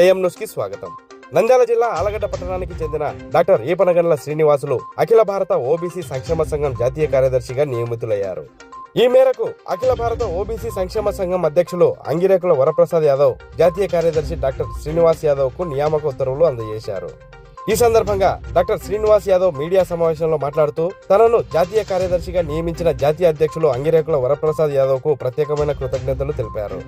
AM న్యూస్కి స్వాగతం. నంద్యాల జిల్లా ఆలగడ్డ పట్టణానికి చెందిన డాక్టర్ ఈపనగండ్ల శ్రీనివాసులు అఖిల భారత ఓబీసీ సంక్షేమ సంఘం జాతీయ కార్యదర్శిగా నియమితులయ్యారు. ఈ మేరకు అఖిల భారత ఓబీసీ సంక్షేమ సంఘం అధ్యక్షులు అంగిరేకుల వరప్రసాద్ యాదవ్ జాతీయ కార్యదర్శి డాక్టర్ శ్రీనివాస్ యాదవ్కు నియామక ఉత్తర్వులు అందజేశారు. ఈ సందర్భంగా డాక్టర్ శ్రీనివాస్ యాదవ్ మీడియా సమావేశంలో మాట్లాడుతూ తనను జాతీయ కార్యదర్శిగా నియమించిన జాతీయ అధ్యక్షులు అంగిరేకుల వరప్రసాద్ యాదవ్కు ప్రత్యేకమైన కృతజ్ఞతలు తెలిపారు.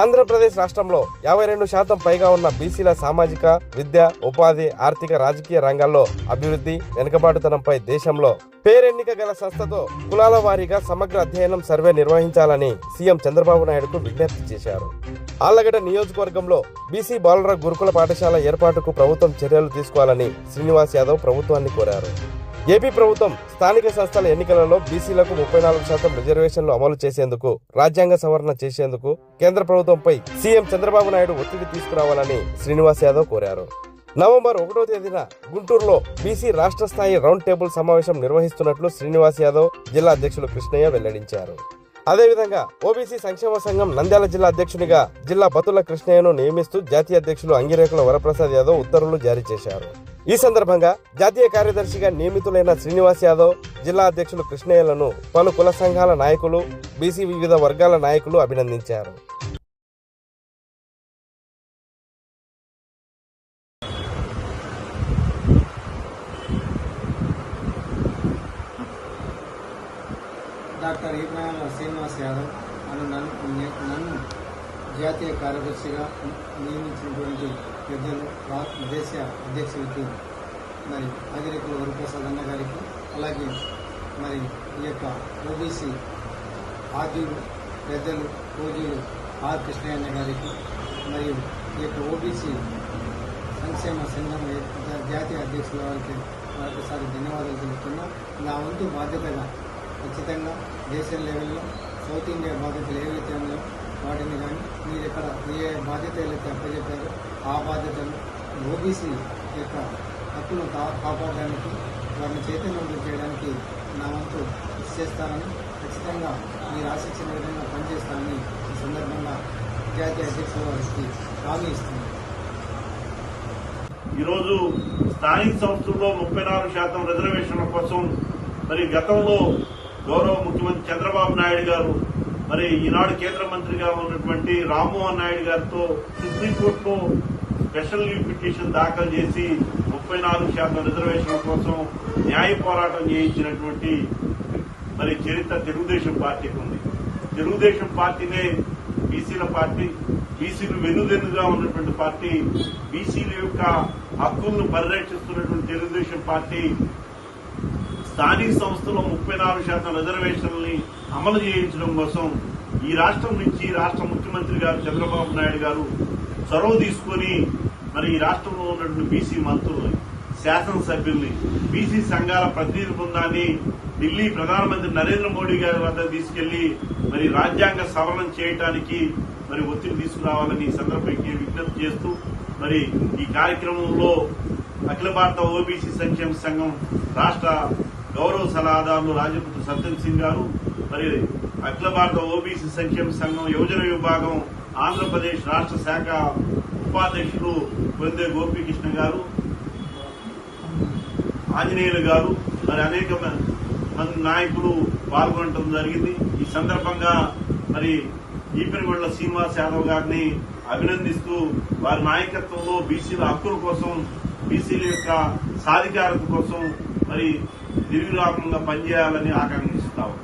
ఆంధ్రప్రదేశ్ రాష్ట్రంలో యాభై రెండు శాతం పైగా ఉన్న బీసీల సామాజిక విద్య ఉపాధి ఆర్థిక రాజకీయ రంగాల్లో అభివృద్ధి వెనుకబాటుతనంపై దేశంలో పేరెన్నిక గల సంస్థతో కులాల వారీగా సమగ్ర అధ్యయనం సర్వే నిర్వహించాలని సీఎం చంద్రబాబు నాయుడుకు విజ్ఞప్తి చేశారు. ఆళ్ళగడ్డ నియోజకవర్గంలో బీసీ బాలుర గురుకుల పాఠశాల ఏర్పాటుకు ప్రభుత్వం చర్యలు తీసుకోవాలని శ్రీనివాస్ యాదవ్ ప్రభుత్వాన్ని కోరారు. ఏపీ ప్రభుత్వం స్థానిక సంస్థల ఎన్నికలలో బీసీలకు ముప్పై నాలుగు శాతం రిజర్వేషన్లు అమలు చేసేందుకు రాజ్యాంగ సవరణ చేసేందుకు కేంద్ర ప్రభుత్వంపై సీఎం చంద్రబాబు నాయుడు ఒత్తిడి తీసుకురావాలని శ్రీనివాస్ యాదవ్ కోరారు. నవంబర్ ఒకటో తేదీన గుంటూరులో బీసీ రాష్ట్ర స్థాయి రౌండ్ టేబుల్ సమావేశం నిర్వహిస్తున్నట్లు శ్రీనివాస్ యాదవ్ జిల్లా అధ్యక్షులు కృష్ణయ్య వెల్లడించారు. అదేవిధంగా ఓబీసీ సంక్షేమ సంఘం నంద్యాల జిల్లా అధ్యక్షునిగా జిల్లా బతుల కృష్ణయ్యను నియమిస్తూ జాతీయ అధ్యక్షులు అంగిరేకుల వరప్రసాద్ యాదవ్ ఉత్తర్వులు జారీ చేశారు. ఈ సందర్భంగా జాతీయ కార్యదర్శిగా నియమితులైన శ్రీనివాస్ యాదవ్ జిల్లా అధ్యక్షులు కృష్ణయ్యలను పలు కుల సంఘాల నాయకులు బీసీ వివిధ వర్గాల నాయకులు అభినందించారు. డాక్టర్ ఈబ్రాహిం శ్రీనివాస్ యాదవ్ అని నన్ను నన్ను జాతీయ కార్యదర్శిగా నియమించినటువంటి పెద్దలు దేశ అధ్యక్షులకి మరి అగిరికుల వరప్రసాద్ అన్న గారికి అలాగే మరి ఈ యొక్క ఓబీసీ ఆర్జీలు పెద్దలు పూజీలు ఆర్ కృష్ణయ్య గారికి మరియు ఈ యొక్క ఓబీసీ సంక్షేమ సంఘం జాతీయ అధ్యక్షుల వారికి మరొకసారి ధన్యవాదాలు తెలుపుతున్నా. నా వంతు బాధ్యతగా ఖచ్చితంగా దేశం లెవెల్లో సౌత్ ఇండియా బాధ్యతలు ఏవైతే ఉన్నాయో వాటిని కానీ మీరు ఇక్కడ ఏ బాధ్యత ఏదైతే అప్పచెప్పారో ఆ బాధ్యతలు ఓబీసీ యొక్క హక్కును కాపాడడానికి వారిని చైతన్యవంతం చేయడానికి నా వంతు కృషి చేస్తానని ఖచ్చితంగా మీరు ఆశించిన విధంగా పనిచేస్తానని ఈ సందర్భంగా జాతీయ అధ్యక్షుల వారికి హామీ ఇస్తుంది ఈరోజు స్థానిక సంస్థల్లో ముప్పై నాలుగు శాతం రిజర్వేషన్ల కోసం మరి గతంలో గౌరవ ముఖ్యమంత్రి చంద్రబాబు నాయుడు గారు మరి ఈనాడు కేంద్ర మంత్రిగా ఉన్నటువంటి రామ్మోహన్ నాయుడు గారితో సుప్రీంకోర్టులో స్పెషల్ లీవ్ పిటిషన్ దాఖలు చేసి ముప్పై నాలుగు శాతం రిజర్వేషన్ల కోసం న్యాయ పోరాటం చేయించినటువంటి మరి చరిత్ర తెలుగుదేశం పార్టీకి ఉంది. తెలుగుదేశం పార్టీనే బీసీల పార్టీ బీసీలు వెన్నుదెన్నుగా ఉన్నటువంటి పార్టీ బీసీల యొక్క హక్కులను పరిరక్షిస్తున్నటువంటి తెలుగుదేశం పార్టీ స్థానిక సంస్థలో ముప్పై నాలుగు శాతం రిజర్వేషన్లని అమలు చేయించడం కోసం ఈ రాష్ట్రం నుంచి రాష్ట్ర ముఖ్యమంత్రి గారు చంద్రబాబు నాయుడు గారు చొరవ తీసుకొని మరి ఈ రాష్ట్రంలో ఉన్నటువంటి బీసీ మంత్రుల్ని శాసనసభ్యుల్ని బీసీ సంఘాల ప్రతినిధి బృందాన్ని ఢిల్లీ ప్రధానమంత్రి నరేంద్ర మోడీ గారి వద్ద తీసుకెళ్ళి మరి రాజ్యాంగ సవరణ చేయడానికి మరి ఒత్తిడి తీసుకురావాలని ఈ సందర్భంగా విజ్ఞప్తి చేస్తూ మరి ఈ కార్యక్రమంలో అఖిల భారత ఓబీసీ సంక్షేమ సంఘం రాష్ట్ర గౌరవ సలహాదారులు రాజపుత్ర సత్యం సింగ్ గారు మరి అఖిల భారత ఓబీసీ సంక్షేమ సంఘం యువజన విభాగం ఆంధ్రప్రదేశ్ రాష్ట్ర శాఖ ఉపాధ్యక్షులు పొందే గోపీకృష్ణ గారు ఆంజనేయులు గారు మరి అనేక మంది నాయకులు పాల్గొనడం జరిగింది. ఈ సందర్భంగా మరి ఈపెనగొండల శ్రీనివాస్ యాదవ్ గారిని అభినందిస్తూ వారి నాయకత్వంలో బీసీల హక్కుల కోసం బీసీల యొక్క సాధికారత కోసం మరి నిర్విరామంగా పనిచేయాలని ఆకాంక్షిస్తాము